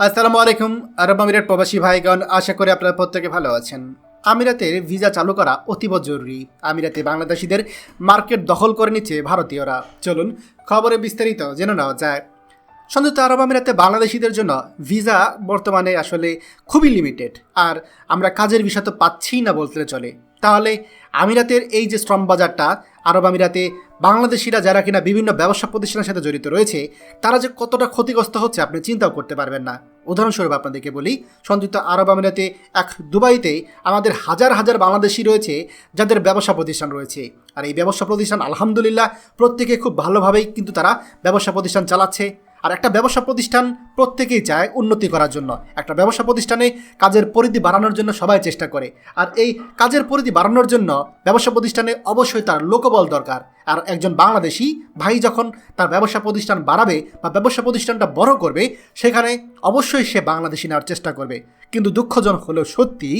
আসসালামু আলাইকুম, আরব আমিরাত প্রবাসী ভাইগণ, আশা করি আপনারা প্রত্যেকে ভালো আছেন। আমিরাতের ভিসা চালু করা অতীব জরুরি। আমিরাতে বাংলাদেশিদের মার্কেট দখল করে নিচ্ছে ভারতীয়রা। চলুন খবরে বিস্তারিত জেনে নেওয়া যায় সংযুক্ত আরব আমিরাতে বাংলাদেশিদের জন্য ভিসা বর্তমানে আসলে খুবই লিমিটেড আর আমরা কাজের ভিসা তো পাচ্ছিই না বলতে চলে। তাহলে আমিরাতের এই যে শ্রম বাজারটা, আরব আমিরাতে বাংলাদেশিরা যারা কিনা বিভিন্ন ব্যবসা প্রতিষ্ঠানের সাথে জড়িত রয়েছে, তারা যে কতটা ক্ষতিগ্রস্ত হচ্ছে আপনি চিন্তাও করতে পারবেন না। উদাহরণস্বরূপ আপনাদেরকে বলি, সংযুক্ত আরব আমিরাতে এক দুবাইতে আমাদের হাজার হাজার বাংলাদেশি রয়েছে, যাদের ব্যবসা প্রতিষ্ঠান রয়েছে। আর এই ব্যবসা প্রতিষ্ঠান আলহামদুলিল্লাহ প্রত্যেকে খুব ভালোভাবেই কিন্তু তারা ব্যবসা প্রতিষ্ঠান চালাচ্ছে। আর একটা ব্যবসা প্রতিষ্ঠান প্রত্যেকেই চায় উন্নতি করার জন্য। একটা ব্যবসা প্রতিষ্ঠানে কাজের পরিধি বাড়ানোর জন্য সবাই চেষ্টা করে। আর এই কাজের পরিধি বাড়ানোর জন্য ব্যবসা প্রতিষ্ঠানে অবশ্যই তার লোকবল দরকার। আর একজন বাংলাদেশি ভাই যখন তার ব্যবসা প্রতিষ্ঠান বাড়াবে বা ব্যবসা প্রতিষ্ঠানটা বড় করবে, সেখানে অবশ্যই সে বাংলাদেশি নেওয়ার চেষ্টা করবে। কিন্তু দুঃখজনক হলেও সত্যি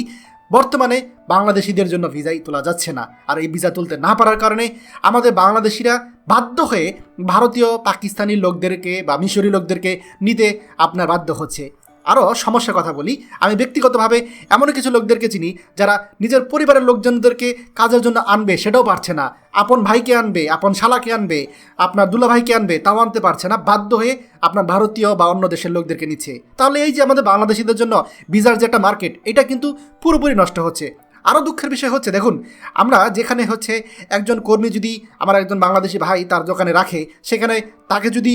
বর্তমানে বাংলাদেশিদের জন্য ভিসাই তোলা যাচ্ছে না। আর এই ভিসা তুলতে না পারার কারণে আমাদের বাংলাদেশিরা বাধ্য হয়ে ভারতীয়, পাকিস্তানি লোকদেরকে বা মিশরি লোকদেরকে নিতে আপনার বাধ্য হচ্ছে। আরও সমস্যার কথা বলি। আমি ব্যক্তিগতভাবে এমন কিছু লোকদেরকে চিনি, যারা নিজের পরিবারের লোকজনদেরকে কাজের জন্য আনবে, সেটাও পারছে না। আপন ভাইকে আনবে, আপন শালাকে আনবে, আপনার দুলা ভাইকে আনবে, তাও আনতে পারছে না। বাধ্য হয়ে আপনার ভারতীয় বা অন্য দেশের লোকদেরকে নিচ্ছে। তাহলে এই যে আমাদের বাংলাদেশিদের জন্য ভিসার যে একটা মার্কেট এটা কিন্তু পুরোপুরি নষ্ট হচ্ছে। আরও দুঃখের বিষয় হচ্ছে, দেখুন, আমরা যেখানে হচ্ছে একজন কর্মী যদি আমার একজন বাংলাদেশি ভাই তার দোকানে রাখে, সেখানে তাকে যদি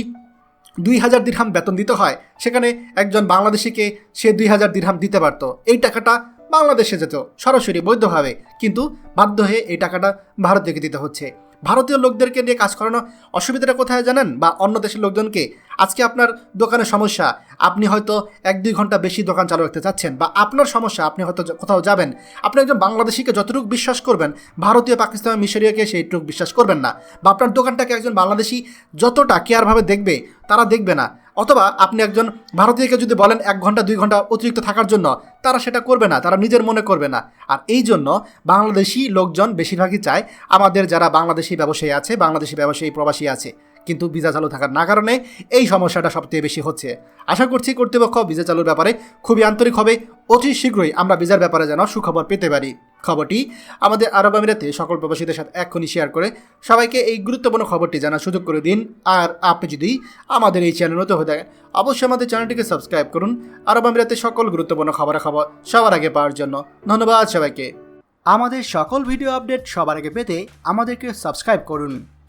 দুই হাজার দিরহাম বেতন দিতে হয়, সেখানে একজন বাংলাদেশিকে সে দুই হাজার দিরহাম দিতে পারতো। এই টাকাটা বাংলাদেশে যেত, সরাসরি বৈধভাবে। কিন্তু বাধ্য হয়ে এই টাকাটা ভারতীয়কে দিতে হচ্ছে। ভারতীয় লোকদেরকে নিয়ে কাজ করানো অসুবিধাটা কোথায় জানেন? বা অন্য দেশের লোকজনকে? আজকে আপনার দোকানের সমস্যা, আপনি হয়তো এক দুই ঘণ্টা বেশি দোকান চালু রাখতে চাচ্ছেন বা আপনার সমস্যা, আপনি হয়তো কোথাও যাবেন। আপনি একজন বাংলাদেশিকে যতটুকু বিশ্বাস করবেন, ভারতীয় পাকিস্তান মিশরীয়কে সেইটুকু বিশ্বাস করবেন না বা আপনার দোকানটাকে একজন বাংলাদেশি যতটা কেয়ারভাবে দেখবে, তারা দেখবে না। অথবা আপনি একজন ভারতীয়কে যদি বলেন এক ঘণ্টা, দুই ঘণ্টা অতিরিক্ত থাকার জন্য, তারা সেটা করবে না, তারা নিজের মনে করবে না। আর এই জন্য বাংলাদেশি লোকজন বেশিরভাগই চায়, আমাদের যারা বাংলাদেশি ব্যবসায়ী আছে, বাংলাদেশি ব্যবসায়ী প্রবাসী আছে কিন্তু ভিসা চালু থাকার না কারণে এই সমস্যাটা সবথেকে বেশি হচ্ছে। আশা করছি কর্তৃপক্ষ ভিসা চালুর ব্যাপারে খুবই আন্তরিক হবে। অতি শীঘ্রই আমরা ভিসার ব্যাপারে যেন সুখবর পেতে পারি। খবরটি আমাদের আরব আমিরাতে সকল প্রবাসীদের সাথে এক্ষুনি শেয়ার করে সবাইকে এই গুরুত্বপূর্ণ খবরটি জানার সুযোগ করে দিন। আর আপনি যদি আমাদের এই চ্যানেল নতুন হয়ে থাকেন, অবশ্যই আমাদের চ্যানেলটিকে সাবস্ক্রাইব করুন। আরব আমিরাতে সকল গুরুত্বপূর্ণ খবরাখবর সবার আগে পাওয়ার জন্য ধন্যবাদ সবাইকে। আমাদের সকল ভিডিও আপডেট সবার আগে পেতে আমাদেরকে সাবস্ক্রাইব করুন।